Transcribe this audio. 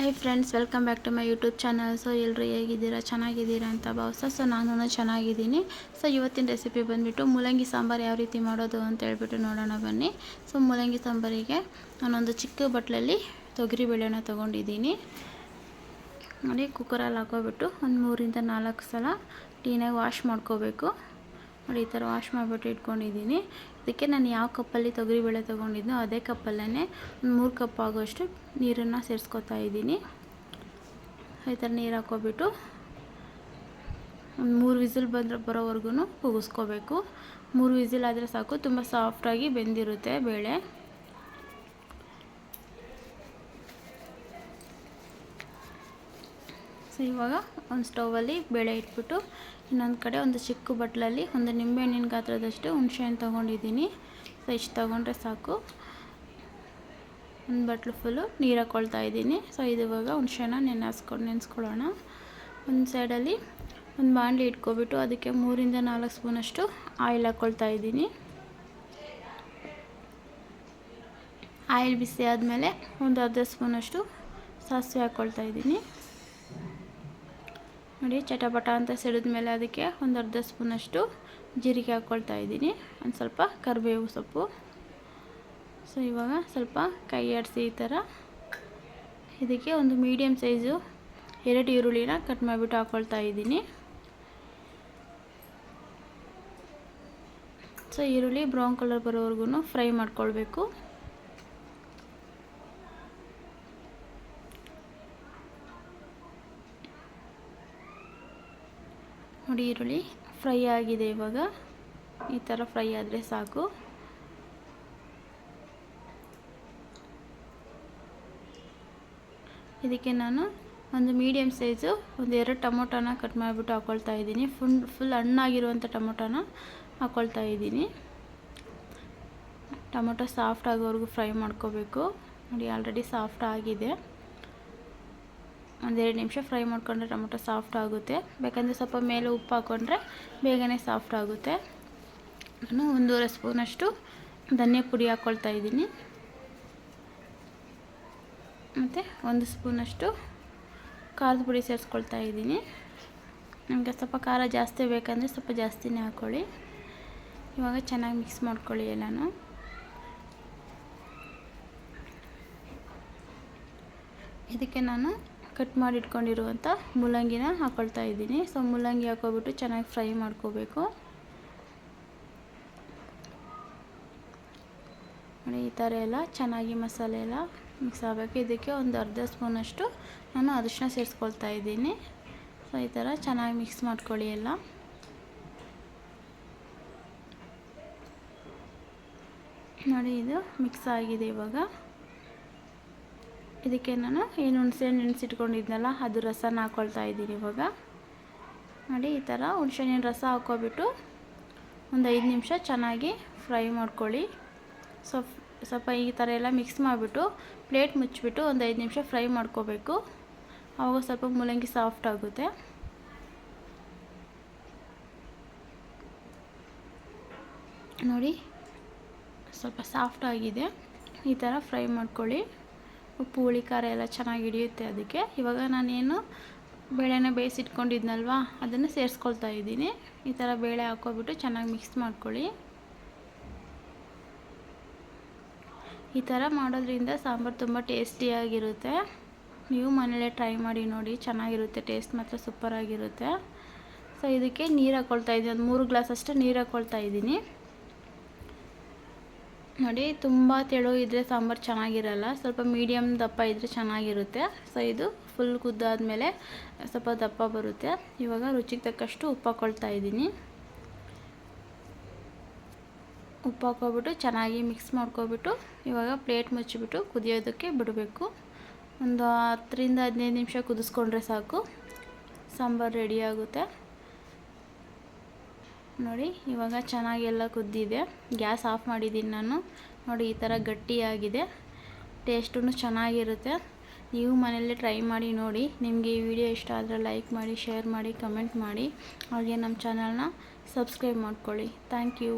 Hi friends welcome back to my YouTube channel so ಎಲ್ಲರೂ ಹೇಗಿದ್ದೀರಾ? ಚೆನ್ನಾಗಿದ್ದೀರಾ ಅಂತ ಭಾವಿಸ ಸೊ ನಾನು ಚೆನ್ನಾಗಿದ್ದೀನಿ. ಸೊ ಇವತ್ತಿನ ರೆಸಿಪಿ ಬಂದುಬಿಟ್ಟು ಮೂಲಂಗಿ ಸಾಂಬಾರು ಯಾವ ರೀತಿ ಮಾಡೋದು ಅಂತ ಹೇಳ್ಬಿಟ್ಟು ನೋಡೋಣ ಬನ್ನಿ. ಸೊ ಮೂಲಂಗಿ ಸಾಂಬಾರಿಗೆ ನಾನೊಂದು ಚಿಕ್ಕ ಬಟ್ಲಲ್ಲಿ ತೊಗರಿ ಬೇಳೆನ ತೊಗೊಂಡಿದ್ದೀನಿ. ನೋಡಿ ಕುಕ್ಕರಲ್ಲಿ ಹಾಕೋಬಿಟ್ಟು ಒಂದು ಮೂರಿಂದ ನಾಲ್ಕು ಸಲ ಕ್ಲೀನಾಗಿ ವಾಶ್ ಮಾಡ್ಕೋಬೇಕು. ನೋಡಿ, ಈ ಥರ ವಾಶ್ ಮಾಡಿಬಿಟ್ಟು ಇಟ್ಕೊಂಡಿದ್ದೀನಿ. ಇದಕ್ಕೆ ನಾನು ಯಾವ ಕಪ್ಪಲ್ಲಿ ತೊಗರಿಬೇಳೆ ತೊಗೊಂಡಿದ್ನೋ ಅದೇ ಕಪ್ಪಲ್ಲೇ ಒಂದು ಮೂರು ಕಪ್ ಆಗೋಷ್ಟು ನೀರನ್ನು ಸೇರಿಸ್ಕೊತಾ ಇದ್ದೀನಿ. ಈ ಥರ ನೀರು ಹಾಕ್ಕೊಬಿಟ್ಟು ಒಂದು ಮೂರು ವಿಸಿಲ್ ಬಂದ್ರೆ ಬರೋವರೆಗೂ ಕೂಗಿಸ್ಕೋಬೇಕು ಮೂರು ವಿಸಿಲ್ ಆದರೆ ಸಾಕು, ತುಂಬ ಸಾಫ್ಟಾಗಿ ಬೆಂದಿರುತ್ತೆ ಬೇಳೆ. ಸೊ ಇವಾಗ ಒಂದು ಸ್ಟೌವಲ್ಲಿ ಬೇಳೆ ಇಟ್ಬಿಟ್ಟು ಇನ್ನೊಂದು ಕಡೆ ಒಂದು ಚಿಕ್ಕ ಬಟ್ಲಲ್ಲಿ ಒಂದು ನಿಂಬೆಹಣ್ಣಿನ ಗಾತ್ರದಷ್ಟು ಹುಣಸೆಹಣ್ಣು ತೊಗೊಂಡಿದ್ದೀನಿ. ಸೊ ಇಷ್ಟು ತೊಗೊಂಡ್ರೆ ಸಾಕು. ಒಂದು ಬಟ್ಲು ಫುಲ್ಲು ನೀರು ಹಾಕ್ಕೊಳ್ತಾ ಇದ್ದೀನಿ. ಸೊ ಇದು ಇವಾಗ ಹುಣಸೆನ ನೆನೆಸ್ಕೊಂಡು ನೆನೆಸ್ಕೊಳ್ಳೋಣ. ಒಂದು ಸೈಡಲ್ಲಿ ಒಂದು ಬಾಣಲಿ ಇಟ್ಕೊಬಿಟ್ಟು ಅದಕ್ಕೆ ಮೂರಿಂದ ನಾಲ್ಕು ಸ್ಪೂನಷ್ಟು ಆಯಿಲ್ ಹಾಕ್ಕೊಳ್ತಾ ಇದ್ದೀನಿ. ಆಯಿಲ್ ಬಿಸಿ ಆದಮೇಲೆ ಒಂದು ಅರ್ಧ ಸ್ಪೂನಷ್ಟು ಸಾಸಿವೆ ಹಾಕ್ಕೊಳ್ತಾ ಇದ್ದೀನಿ. ನೋಡಿ, ಚಟಪಟ ಅಂತ ಸಿಡಿದ ಮೇಲೆ ಅದಕ್ಕೆ ಒಂದು ಅರ್ಧ ಸ್ಪೂನಷ್ಟು ಜೀರಿಗೆ ಹಾಕ್ಕೊಳ್ತಾ ಇದ್ದೀನಿ. ಒಂದು ಸ್ವಲ್ಪ ಕರಿಬೇವು ಸೊಪ್ಪು. ಸೊ ಇವಾಗ ಸ್ವಲ್ಪ ಕೈ ಆಡಿಸಿ ಈ ಥರ. ಇದಕ್ಕೆ ಒಂದು ಮೀಡಿಯಮ್ ಸೈಜು ಎರಡು ಈರುಳ್ಳಿನ ಕಟ್ ಮಾಡಿಬಿಟ್ಟು ಹಾಕ್ಕೊಳ್ತಾ ಇದ್ದೀನಿ. ಸೊ ಈರುಳ್ಳಿ ಬ್ರೌನ್ ಕಲರ್ ಬರೋವರೆಗೂ ಫ್ರೈ ಮಾಡ್ಕೊಳ್ಬೇಕು. ನೋಡಿ ಈರುಳ್ಳಿ ಫ್ರೈ ಆಗಿದೆ ಇವಾಗ. ಈ ಥರ ಫ್ರೈ ಆದರೆ ಸಾಕು. ಇದಕ್ಕೆ ನಾನು ಒಂದು ಮೀಡಿಯಮ್ ಸೈಜು ಒಂದು ಎರಡು ಟೊಮೊಟೊನ ಕಟ್ ಮಾಡಿಬಿಟ್ಟು ಹಾಕ್ಕೊಳ್ತಾ ಇದ್ದೀನಿ. ಫುಲ್ ಫುಲ್ ಹಣ್ಣಾಗಿರುವಂಥ ಟೊಮೊಟೊನ ಹಾಕ್ಕೊಳ್ತಾ ಇದ್ದೀನಿ. ಟೊಮೊಟೊ ಸಾಫ್ಟ್ ಆಗೋವರೆಗೂ ಫ್ರೈ ಮಾಡ್ಕೋಬೇಕು. ನೋಡಿ, ಆಲ್ರೆಡಿ ಸಾಫ್ಟ್ ಆಗಿದೆ. ಒಂದೆರಡು ನಿಮಿಷ ಫ್ರೈ ಮಾಡಿಕೊಂಡ್ರೆ ಟೊಮೊಟೊ ಸಾಫ್ಟ್ ಆಗುತ್ತೆ. ಬೇಕಂದರೆ ಸ್ವಲ್ಪ ಮೇಲೆ ಉಪ್ಪು ಹಾಕ್ಕೊಂಡ್ರೆ ಬೇಗನೆ ಸಾಫ್ಟ್ ಆಗುತ್ತೆ. ನಾನು ಒಂದೂವರೆ ಸ್ಪೂನಷ್ಟು ಧನಿಯಾ ಪುಡಿ ಹಾಕ್ಕೊಳ್ತಾ ಇದ್ದೀನಿ. ಮತ್ತು ಒಂದು ಸ್ಪೂನಷ್ಟು ಖಾರದ ಪುಡಿ ಸೇರಿಸ್ಕೊಳ್ತಾ ಇದ್ದೀನಿ. ನಿಮಗೆ ಸ್ವಲ್ಪ ಖಾರ ಜಾಸ್ತಿ ಬೇಕಂದರೆ ಸ್ವಲ್ಪ ಜಾಸ್ತಿನೇ ಹಾಕ್ಕೊಳ್ಳಿ ಇವಾಗ ಚೆನ್ನಾಗಿ ಮಿಕ್ಸ್ ಮಾಡ್ಕೊಳ್ಳಿ ಎಲ್ಲನೂ. ಇದಕ್ಕೆ ನಾನು ಕಟ್ ಮಾಡಿಟ್ಕೊಂಡಿರುವಂಥ ಮೂಲಂಗಿನ ಹಾಕ್ಕೊಳ್ತಾ ಇದ್ದೀನಿ. ಸೊ, ಮೂಲಂಗಿ ಹಾಕೋಬಿಟ್ಟು ಚೆನ್ನಾಗಿ ಫ್ರೈ ಮಾಡ್ಕೋಬೇಕು. ನೋಡಿ, ಈ ಥರ ಎಲ್ಲ ಚೆನ್ನಾಗಿ ಮಸಾಲೆ ಎಲ್ಲ ಮಿಕ್ಸ್ ಆಗಬೇಕು. ಇದಕ್ಕೆ ಒಂದು ಅರ್ಧ ಸ್ಪೂನಷ್ಟು ನಾನು ಅರಿಶಿನ ಸೇರಿಸ್ಕೊಳ್ತಾ ಇದ್ದೀನಿ. ಸೊ, ಈ ಥರ ಚೆನ್ನಾಗಿ ಮಿಕ್ಸ್ ಮಾಡ್ಕೊಳ್ಳಿ ಎಲ್ಲ. ನೋಡಿ, ಇದು ಮಿಕ್ಸ್ ಆಗಿದೆ ಇವಾಗ. ಇದಕ್ಕೆ ನಾನು ಏನು ಹುಣಸೆ ನೆನೆಸಿಟ್ಕೊಂಡಿದ್ನಲ್ಲ, ಅದು ರಸನ ಹಾಕ್ಕೊಳ್ತಾ ಇದ್ದೀನಿ ಇವಾಗ. ನೋಡಿ, ಈ ಥರ ಹುಣಸೆಹಣ್ಣಿನ ರಸ ಹಾಕ್ಕೊಬಿಟ್ಟು ಒಂದು ಐದು ನಿಮಿಷ ಚೆನ್ನಾಗಿ ಫ್ರೈ ಮಾಡ್ಕೊಳ್ಳಿ. ಸ್ವಲ್ಪ ಸ್ವಲ್ಪ ಈ ಥರ ಎಲ್ಲ ಮಿಕ್ಸ್ ಮಾಡಿಬಿಟ್ಟು ಪ್ಲೇಟ್ ಮುಚ್ಚಿಬಿಟ್ಟು ಒಂದು ಐದು ನಿಮಿಷ ಫ್ರೈ ಮಾಡ್ಕೋಬೇಕು. ಆವಾಗ ಸ್ವಲ್ಪ ಮೂಲಂಗಿ ಸಾಫ್ಟ್ ಆಗುತ್ತೆ. ನೋಡಿ, ಸ್ವಲ್ಪ ಸಾಫ್ಟ್ ಆಗಿದೆ. ಈ ಥರ ಫ್ರೈ ಮಾಡ್ಕೊಳ್ಳಿ. ಉಪ್ಪು ಹುಳಿ ಖಾರ ಎಲ್ಲ ಚೆನ್ನಾಗಿ ಹಿಡಿಯುತ್ತೆ ಅದಕ್ಕೆ. ಇವಾಗ ನಾನೇನು ಬೇಳೆನ ಬೇಯಿಸಿಟ್ಕೊಂಡಿದ್ನಲ್ವ, ಅದನ್ನು ಸೇರಿಸ್ಕೊಳ್ತಾ ಇದ್ದೀನಿ. ಈ ಥರ ಬೇಳೆ ಹಾಕೋಬಿಟ್ಟು ಚೆನ್ನಾಗಿ ಮಿಕ್ಸ್ ಮಾಡ್ಕೊಳ್ಳಿ. ಈ ಥರ ಮಾಡೋದ್ರಿಂದ ಸಾಂಬಾರು ತುಂಬ ಟೇಸ್ಟಿಯಾಗಿರುತ್ತೆ ನೀವು ಮನೇಲೇ ಟ್ರೈ ಮಾಡಿ ನೋಡಿ ಚೆನ್ನಾಗಿರುತ್ತೆ ಟೇಸ್ಟ್ ಮಾತ್ರ ಸೂಪರಾಗಿರುತ್ತೆ ಸೊ ಇದಕ್ಕೆ ನೀರು ಹಾಕ್ಕೊಳ್ತಾ ಇದ್ದೀನಿ. ಒಂದು ಮೂರು ಗ್ಲಾಸ್ ಅಷ್ಟು ನೀರು ಹಾಕ್ಕೊಳ್ತಾ ಇದ್ದೀನಿ. ನೋಡಿ, ತುಂಬ ತೆಳು ಇದ್ದರೆ ಸಾಂಬಾರು ಚೆನ್ನಾಗಿರಲ್ಲ. ಸ್ವಲ್ಪ ಮೀಡಿಯಮ್ ದಪ್ಪ ಇದ್ದರೆ ಚೆನ್ನಾಗಿರುತ್ತೆ. ಸೊ ಇದು ಫುಲ್ ಕುದ್ದಾದಮೇಲೆ ಸ್ವಲ್ಪ ದಪ್ಪ ಬರುತ್ತೆ. ಇವಾಗ ರುಚಿಗೆ ತಕ್ಕಷ್ಟು ಉಪ್ಪು ಹಾಕ್ಕೊಳ್ತಾ ಇದ್ದೀನಿ. ಉಪ್ಪು ಹಾಕ್ಕೊಬಿಟ್ಟು ಚೆನ್ನಾಗಿ ಮಿಕ್ಸ್ ಮಾಡ್ಕೊಬಿಟ್ಟು ಇವಾಗ ಪ್ಲೇಟ್ ಮುಚ್ಚಿಬಿಟ್ಟು ಕುದಿಯೋದಕ್ಕೆ ಬಿಡಬೇಕು. ಒಂದು ಹತ್ತರಿಂದ ಹದಿನೈದು ನಿಮಿಷ ಕುದಿಸ್ಕೊಂಡ್ರೆ ಸಾಕು. ಸಾಂಬಾರು ರೆಡಿ ಆಗುತ್ತೆ. ನೋಡಿ, ಇವಾಗ ಚೆನ್ನಾಗೆಲ್ಲ ಕುದ್ದಿದೆ. ಗ್ಯಾಸ್ ಆಫ್ ಮಾಡಿದ್ದೀನಿ ನಾನು. ನೋಡಿ, ಈ ಥರ ಗಟ್ಟಿಯಾಗಿದೆ. ಟೇಸ್ಟೂ ಚೆನ್ನಾಗಿರುತ್ತೆ. ನೀವು ಮನೆಯಲ್ಲೇ ಟ್ರೈ ಮಾಡಿ ನೋಡಿ. ನಿಮಗೆ ಈ ವಿಡಿಯೋ ಇಷ್ಟ ಆದರೆ ಲೈಕ್ ಮಾಡಿ, ಶೇರ್ ಮಾಡಿ, ಕಮೆಂಟ್ ಮಾಡಿ. ಹಾಗೆ ನಮ್ಮ ಚಾನಲ್ನ ಸಬ್ಸ್ಕ್ರೈಬ್ ಮಾಡ್ಕೊಳ್ಳಿ. Thank you.